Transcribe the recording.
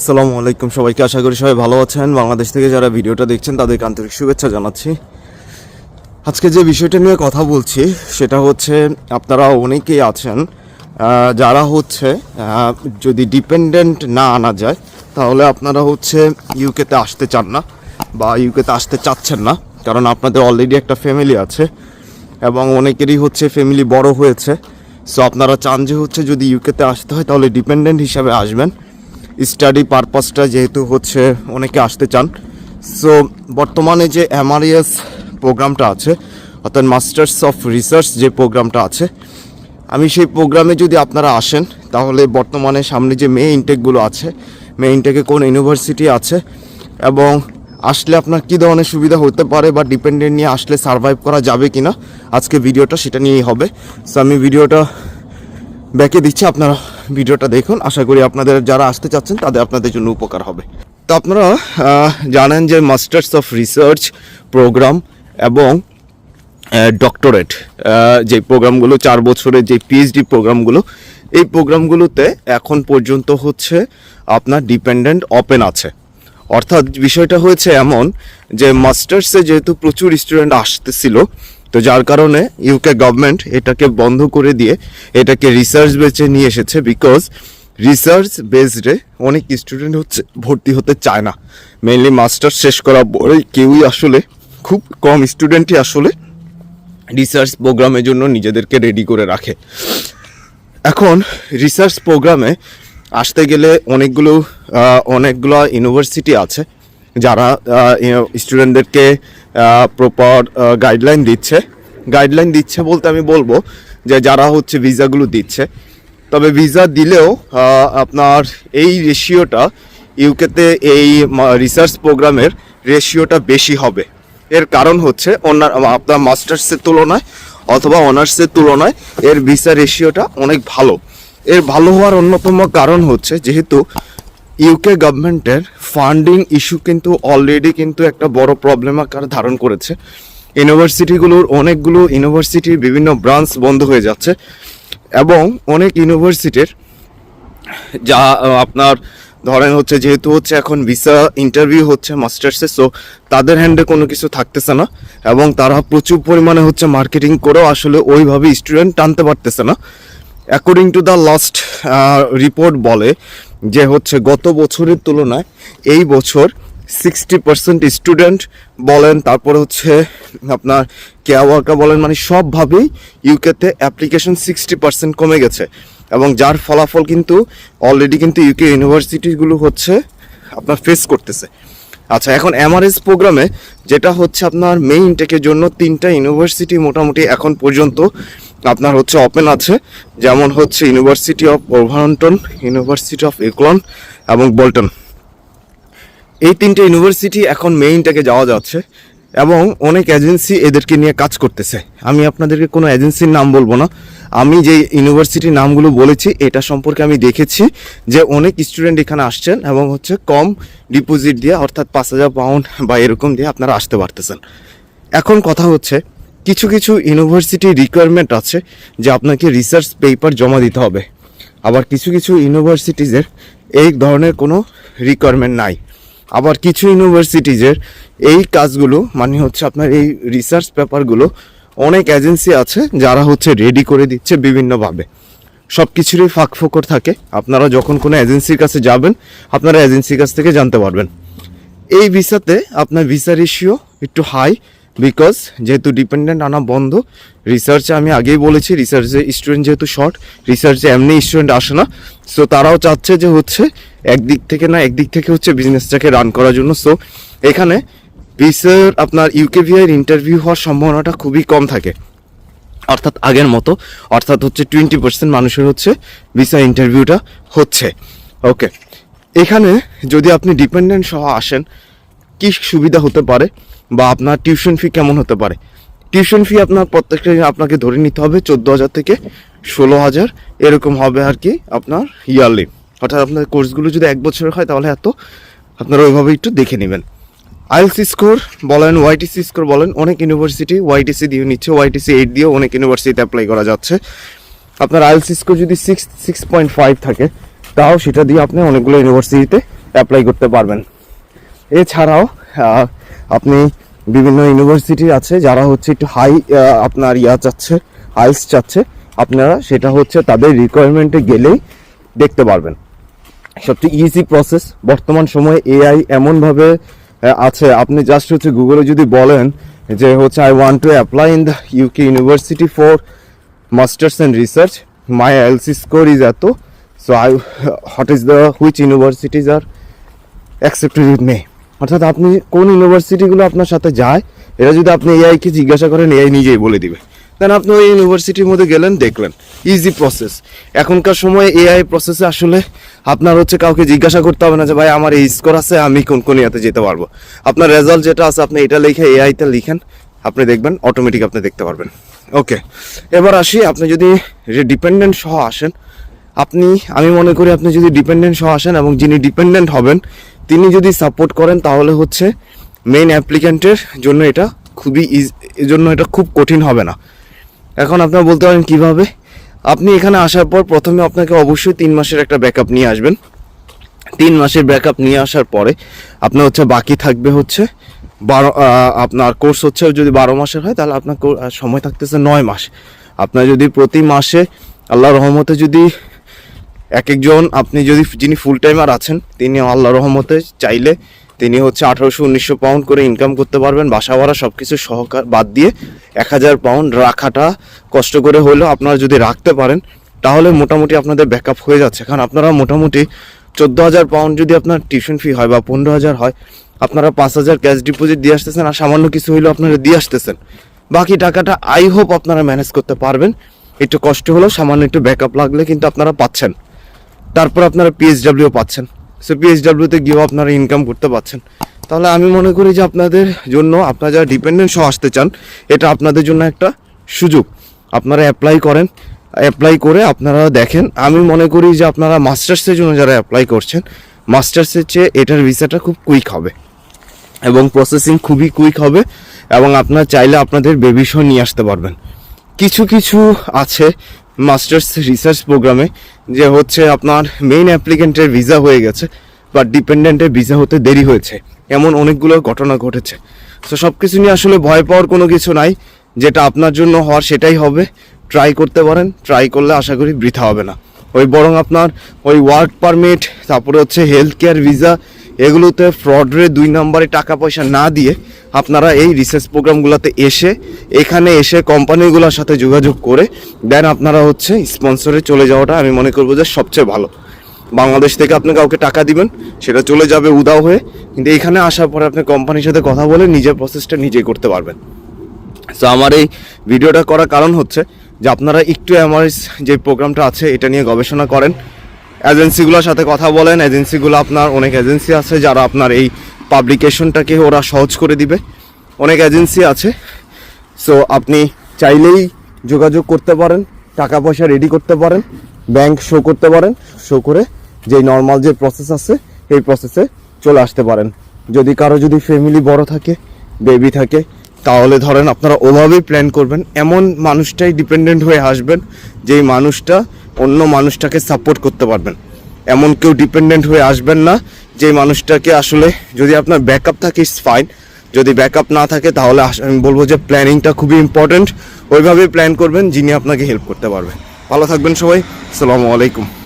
আসসালামু আলাইকুম সবাইকে, আশা করি সবাই ভালো আছেন। বাংলাদেশ থেকে যারা ভিডিওটা দেখছেন তাদেরকে আন্তরিক শুভেচ্ছা জানাচ্ছি। আজকে যে বিষয়টা নিয়ে কথা বলছি, সেটা হচ্ছে, আপনারা অনেকেই আছেন যারা হচ্ছে যদি ডিপেন্ডেন্ট না আনা যায়, তাহলে আপনারা হচ্ছে ইউকেতে আসতে চান না, বা ইউকেতে আসতে চাচ্ছেন না, কারণ আপনাদের অলরেডি একটা ফ্যামিলি আছে, এবং অনেকেরই হচ্ছে ফ্যামিলি বড় হয়েছে। সো আপনারা চান যে হচ্ছে যদি ইউকেতে আসতে হয়, তাহলে ডিপেন্ডেন্ট হিসাবে আসবেন। স্টাডি পারপাসটা যেহেতু হচ্ছে অনেকে আসতে চান। সো বর্তমানে যে এমআরএস প্রোগ্রামটা আছে, অর্থাৎ মাস্টার্স অফ রিসার্চ যে প্রোগ্রামটা আছে, আমি সেই প্রোগ্রামে যদি আপনারা আসেন, তাহলে বর্তমানে সামনে যে মে ইনটেকগুলো আছে মে ইনটেকে কোন ইউনিভার্সিটি আছে, এবং আসলে আপনার কী ধরনের সুবিধা হতে পারে বা ডিপেন্ডেন্ট নিয়ে আসলে সার্ভাইভ করা যাবে কি না আজকে ভিডিওটা সেটা নিয়েই হবে। সো আমি ভিডিওটা ব্যাকে দিচ্ছি, আপনারা ভিডিওটা দেখুন। আশা করি আপনাদের যারা আসতে চাচ্ছেন, তাদের আপনাদের জন্য উপকার হবে। তো আপনারা জানেন যে মাস্টার্স অফ রিসার্চ প্রোগ্রাম এবং ডক্টরেট যে প্রোগ্রামগুলো চার বছরের যে পিএইচডি প্রোগ্রামগুলো এই প্রোগ্রামগুলোতে এখন পর্যন্ত হচ্ছে আপনার ডিপেন্ডেন্ট ওপেন আছে। অর্থাৎ বিষয়টা হয়েছে এমন যে মাস্টার্সে যেহেতু প্রচুর স্টুডেন্ট আসতেছিল তো যার কারণে ইউকে গভর্নমেন্ট এটাকে বন্ধ করে দিয়ে এটাকে রিসার্চ বেচে নিয়ে এসেছে বিকজ রিসার্চ বেসডে অনেক স্টুডেন্ট হচ্ছে ভর্তি হতে চায় না। মেইনলি মাস্টার্স শেষ করার পরে কেউই আসলে, খুব কম স্টুডেন্টই আসলে রিসার্চ প্রোগ্রামের জন্য নিজেদেরকে রেডি করে রাখে। এখন রিসার্চ প্রোগ্রামে আসতে গেলে অনেকগুলো অনেকগুলো ইউনিভার্সিটি আছে। যারা স্টুডেন্টদেরকে প্রপার গাইডলাইন দিচ্ছে। গাইডলাইন দিচ্ছে বলতে আমি বলব যে যারা হচ্ছে ভিসাগুলো দিচ্ছে, তবে ভিসা দিলেও আপনার এই রেশিওটা ইউকেতে এই রিসার্চ প্রোগ্রামের রেশিওটা বেশি হবে। এর কারণ হচ্ছে অন্য আপনার মাস্টার্সের তুলনায় অথবা অনার্সের তুলনায় এর ভিসা রেশিওটা অনেক ভালো। এর ভালো হওয়ার অন্যতম কারণ হচ্ছে যেহেতু ইউকে গভর্নমেন্টের ফান্ডিং ইস্যু কিন্তু অলরেডি কিন্তু একটা বড় প্রবলেম আকার ধারণ করেছে। ইউনিভার্সিটিগুলোর অনেকগুলো ইউনিভার্সিটির বিভিন্ন ব্রাঞ্চ বন্ধ হয়ে যাচ্ছে এবং অনেক ইউনিভার্সিটির যা আপনার ধরেন হচ্ছে যেহেতু হচ্ছে এখন ভিসা ইন্টারভিউ হচ্ছে মাস্টার্সে সো তাদের হ্যান্ডে কোনো কিছু থাকতেছে না এবং তারা প্রচুর পরিমাণে হচ্ছে মার্কেটিং করেও আসলে ওইভাবে স্টুডেন্ট টানতে পারতেছে না। According to the last report বলে যে হচ্ছে গত বছরের তুলনায় এই বছর সিক্সটি পার্সেন্ট স্টুডেন্ট বলেন, তারপরে হচ্ছে আপনার কেয়া ওয়ার্কার বলেন মানে সবভাবেই ইউকেতে অ্যাপ্লিকেশন সিক্সটি পার্সেন্ট কমে গেছে। এবং যার ফলাফল কিন্তু অলরেডি কিন্তু ইউকে ইউনিভার্সিটিগুলো হচ্ছে আপনার ফেস করতেছে। আচ্ছা এখন এমআরএস প্রোগ্রামে যেটা হচ্ছে আপনার মেইন টেকের জন্য তিনটা ইউনিভার্সিটি মোটামুটি এখন পর্যন্ত আপনার হচ্ছে ওপেন আছে, যেমন হচ্ছে university of Wolverhampton university of ইকলন এবং বল্টন এই তিনটে ইউনিভার্সিটি এখন মেইনটাকে যাওয়া যাচ্ছে এবং অনেক এজেন্সি এদেরকে নিয়ে কাজ করতেছে। আমি আপনাদেরকে কোনো এজেন্সির নাম বলব না। আমি যে ইউনিভার্সিটির নামগুলো বলেছি, এটা সম্পর্কে আমি দেখেছি যে অনেক স্টুডেন্ট এখানে আসছেন এবং হচ্ছে কম ডিপোজিট দিয়ে অর্থাৎ পাঁচ হাজার পাউন্ড বা এরকম দিয়ে আপনারা আসতে পারতেছেন। এখন কথা হচ্ছে কিছু কিছু ইউনিভার্সিটি রিকোয়ারমেন্ট আছে যে আপনাকে রিসার্চ পেপার জমা দিতে হবে। আবার কিছু কিছু ইউনিভার্সিটিজের এই ধরনের কোনো রিকোয়ারমেন্ট নাই। আবার কিছু ইউনিভার্সিটিজের এই কাজগুলো মানে হচ্ছে আপনার এই রিসার্চ পেপারগুলো অনেক এজেন্সি আছে যারা হচ্ছে রেডি করে দিচ্ছে বিভিন্নভাবে। সব কিছুরই ফাঁক ফোকর থাকে। আপনারা যখন কোনো এজেন্সির কাছে যাবেন, আপনারা এজেন্সির কাছ থেকে জানতে পারবেন। এই ভিসাতে আপনার ভিসা রেশিও একটু হাই বিকজ যেহেতু ডিপেন্ডেন্ট আনা বন্ধ। রিসার্চে আমি আগেই বলেছি রিসার্চে স্টুডেন্ট যেহেতু শর্ট রিসার্চে এমনি স্টুডেন্ট আসে না। সো তারাও চাচ্ছে যে হচ্ছে একদিক থেকে না, একদিক থেকে হচ্ছে বিজনেসটাকে রান করার জন্য। সো এখানে ভিসার আপনার ইউকেভিআর ইন্টারভিউ হওয়ার সম্ভাবনাটা খুবই কম থাকে। অর্থাৎ আগের মতো, অর্থাৎ হচ্ছে টোয়েন্টি পার্সেন্ট মানুষের হচ্ছে ভিসা ইন্টারভিউটা হচ্ছে। ওকে এখানে যদি আপনি ডিপেন্ডেন্ট সহ আসেন, কি সুবিধা হতে পারে? বা আপনার টিউশন ফি কেমন হতে পারে? টিউশন ফি আপনার প্রত্যেকটা আপনাকে ধরে নিতে হবে চোদ্দ হাজার থেকে ষোলো হাজার, এরকম হবে আর কি আপনার ইয়ারলি অর্থাৎ আপনার কোর্সগুলো যদি এক বছরের হয় তাহলে এত, আপনারা ওইভাবে একটু দেখে নেবেন। আইএলসি স্কোর বলেন ওয়াইটিসি স্কোর বলেন, অনেক ইউনিভার্সিটি ওয়াইটিসি দিয়ে নিচ্ছে ওয়াইটিসি এইট দিয়েও অনেক ইউনিভার্সিটিতে অ্যাপ্লাই করা যাচ্ছে। আপনার আইএলসি স্কোর যদি সিক্স সিক্স পয়েন্ট ফাইভ থাকে, তাও সেটা দিয়ে আপনি অনেকগুলো ইউনিভার্সিটিতে অ্যাপ্লাই করতে পারবেন। এছাড়াও আপনি বিভিন্ন ইউনিভার্সিটি আছে, যারা হচ্ছে একটু হাই আপনার ইয়া চাচ্ছে হাইস চাচ্ছে, আপনারা সেটা হচ্ছে তাদের রিকোয়ারমেন্টে গেলেই দেখতে পারবেন। সবচেয়ে ইজি প্রসেস বর্তমান সময়ে এআই এমনভাবে আছে, আপনি জাস্ট হচ্ছে গুগলে যদি বলেন যে হচ্ছে I want to apply in the UK university for masters and research my IELTS score is এত so I what is the which universities are accepted with মে অর্থাৎ আপনি কোন ইউনিভার্সিটিগুলো আপনার সাথে যায় এটা যদি আপনি এআইকে জিজ্ঞাসা করেন এআই নিজেই বলে দিবে। দেন আপনি ওই ইউনিভার্সিটির মধ্যে গেলেন, দেখলেন। ইজি প্রসেস এখনকার সময়ে এআই প্রসেসে আসলে আপনার হচ্ছে কাউকে জিজ্ঞাসা করতে হবে না যে, ভাই, আমার এই স্কোর আছে, আমি কোন কোন ইয়াতে যেতে পারব? আপনার রেজাল্ট যেটা আছে, আপনি এটা লিখে এআইতে লিখেন। আপনি দেখবেন অটোমেটিক আপনি দেখতে পারবেন। ওকে এবার আসি, আপনি যদি ডিপেন্ডেন্ট সহ আসেন, আপনি, আমি মনে করি আপনি যদি ডিপেন্ডেন্ট সহ আসেন এবং যিনি ডিপেন্ডেন্ট হবেন তিনি যদি সাপোর্ট করেন, তাহলে হচ্ছে মেইন অ্যাপ্লিক্যান্টের জন্য এটা খুবই ইজ জন্য এটা খুব কঠিন হবে না। এখন আপনারা বলতে পারেন কীভাবে? আপনি এখানে আসার পর প্রথমে আপনাকে অবশ্যই তিন মাসের একটা ব্যাকআপ নিয়ে আসবেন। তিন মাসের ব্যাকআপ নিয়ে আসার পরে আপনার হচ্ছে বাকি থাকবে হচ্ছে বারো আপনার কোর্স হচ্ছে যদি বারো মাসের হয়, তাহলে আপনার সময় থাকতেছে নয় মাস। আপনার যদি প্রতি মাসে আল্লাহ রহমতে যদি এক একজন আপনি যদি যিনি ফুল টাইমার আছেন, তিনি আল্লাহ রহমতে চাইলে তিনি হচ্ছে আঠারোশো, উনিশশো পাউন্ড করে ইনকাম করতে পারবেন। বাসা ভাড়া সব কিছু সহকার বাদ দিয়ে এক হাজার পাউন্ড রাখাটা কষ্ট করে হলেও আপনারা যদি রাখতে পারেন, তাহলে মোটামুটি আপনাদের ব্যাকআপ হয়ে যাচ্ছে। কারণ আপনারা মোটামুটি চোদ্দ হাজার পাউন্ড যদি আপনার টিউশন ফি হয় বা পনেরো হাজার হয়, আপনারা পাঁচ হাজার ক্যাশ ডিপোজিট দিয়ে আসতেছেন আর সামান্য কিছু হইলেও আপনারা দিয়ে আসতেছেন। বাকি টাকাটা আই হোপ আপনারা ম্যানেজ করতে পারবেন। একটু কষ্ট হলেও সামান্য একটু ব্যাকআপ লাগলে কিন্তু আপনারা পাচ্ছেন। তারপর আপনারা পিএইচডাব্লিউ পাচ্ছেন। সো পিএইচডাব্লিউতে গিয়েও আপনারা ইনকাম করতে পাচ্ছেন। তাহলে আমি মনে করি যে আপনাদের জন্য আপনারা যারা ডিপেন্ডেন্ট সহ আসতে চান, এটা আপনাদের জন্য একটা সুযোগ। আপনারা অ্যাপ্লাই করেন অ্যাপ্লাই করে আপনারা দেখেন। আমি মনে করি যে আপনারা মাস্টার্সের জন্য যারা অ্যাপ্লাই করছেন মাস্টার্সের চেয়ে এটার ভিসাটা খুব কুইক হবে। এবং প্রসেসিং খুবই কুইক হবে এবং আপনার চাইলে আপনাদের বেবিসও নিয়ে আসতে পারবেন। কিছু কিছু আছে মাস্টার্স রিসার্চ প্রোগ্রামে যে হচ্ছে আপনার মেইন অ্যাপ্লিকেন্টের ভিসা হয়ে গেছে, বা ডিপেন্ডেন্টের ভিসা হতে দেরি হয়েছে, এমন অনেকগুলো ঘটনা ঘটেছে। তো সব কিছু নিয়ে আসলে ভয় পাওয়ার কোনো কিছু নাই। যেটা আপনার জন্য হওয়ার সেটাই হবে। ট্রাই করতে পারেন ট্রাই করলে আশা করি বৃথা হবে না। ওই বরং আপনার ওই ওয়ার্ক পারমিট তারপরে হচ্ছে হেলথ কেয়ার ভিসা এগুলোতে ফ্রডরে দুই নম্বরে টাকা পয়সা না দিয়ে আপনারা এই রিসার্চ প্রোগ্রামগুলোতে এসে, এখানে এসে কোম্পানিগুলোর সাথে যোগাযোগ করে, দেন আপনারা হচ্ছে স্পন্সরে চলে যাওয়াটা আমি মনে করব যে সবচেয়ে ভালো। বাংলাদেশ থেকে আপনি কাউকে টাকা দিবেন, সেটা চলে যাবে উদাও হয়ে, কিন্তু এখানে আসার পরে আপনি কোম্পানির সাথে কথা বলে নিজের প্রসেসটা নিজেই করতে পারবেন। সো আমার এই ভিডিওটা করার কারণ হচ্ছে যে আপনারা একটু আমার যে প্রোগ্রামটা আছে, এটা নিয়ে গবেষণা করেন এজেন্সিগুলোর সাথে কথা বলেন। এজেন্সিগুলো আপনার, অনেক এজেন্সি আছে যারা আপনার এই পাবলিকেশনটাকে ওরা সহজ করে দিবে। অনেক এজেন্সি আছে। সো আপনি চাইলেই যোগাযোগ করতে পারেন, টাকা পয়সা রেডি করতে পারেন ব্যাংক শো করতে পারেন শো করে যে নর্মাল যে প্রসেস আছে এই প্রসেসে চলে আসতে পারেন। যদি কারও যদি ফ্যামিলি বড় থাকে বেবি থাকে, তাহলে ধরেন আপনারা ওভাবেই প্ল্যান করবেন। এমন মানুষটাই ডিপেন্ডেন্ট হয়ে আসবেন, যেই মানুষটা অন্য মানুষটাকে সাপোর্ট করতে পারবেন। এমন কেউ ডিপেন্ডেন্ট হয়ে আসবেন না যে মানুষটাকে আসলে যদি আপনার ব্যাকআপ থাকে ইটস ফাইন যদি ব্যাকআপ না থাকে, তাহলে আমি বলব যে প্ল্যানিংটা খুবই ইম্পর্ট্যান্ট ওইভাবেই প্ল্যান করবেন, যিনি আপনাকে হেল্প করতে পারবে ভালো থাকবেন সবাই। আসসালামু আলাইকুম।